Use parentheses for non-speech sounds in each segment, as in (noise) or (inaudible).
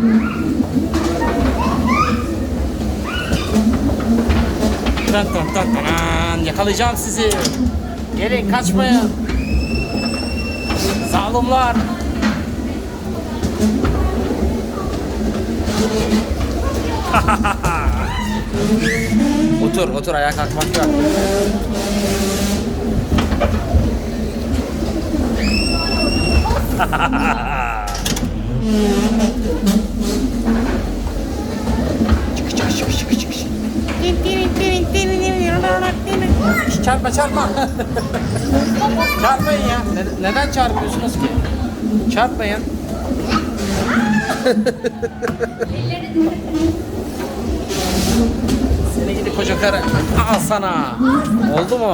Tan tan tan tan. Yakalayacağım sizi. Gelin kaçmayın. Zalimler. (laughs) otur otur ayağa kalkmak yok. (laughs) Çarpma çarpma. Çarpmayın ya. Ne- neden çarpıyorsunuz ki? Çarpmayın. Seni gidi koca karı. Al sana. Oldu mu?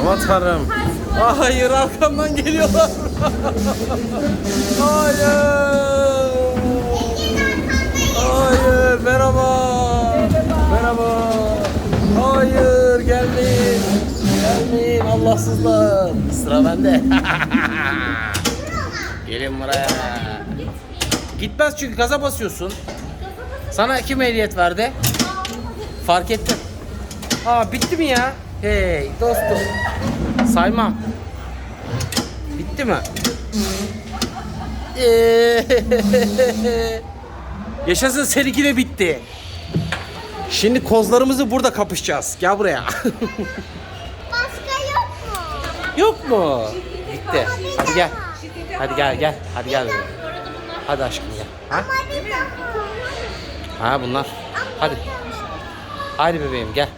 Aman tanrım. Hayır arkamdan geliyorlar. (laughs) Hayır gelmeyin. Gelmeyin Allahsızlar. Sıra bende. (laughs) Gelin buraya. Gitmez çünkü gaza basıyorsun. Sana kim ehliyet verdi? Fark ettim. Aa bitti mi ya? Hey dostum. Saymam. Bitti mi? Eee. (laughs) Yaşasın seninki de bitti. Şimdi kozlarımızı burada kapışacağız. Gel buraya. Başka yok mu? Yok mu? Bitti. Hadi gel. Hadi gel gel. Hadi gel. Hadi aşkım gel. Ha? Ha bunlar. Hadi. Hadi bebeğim gel.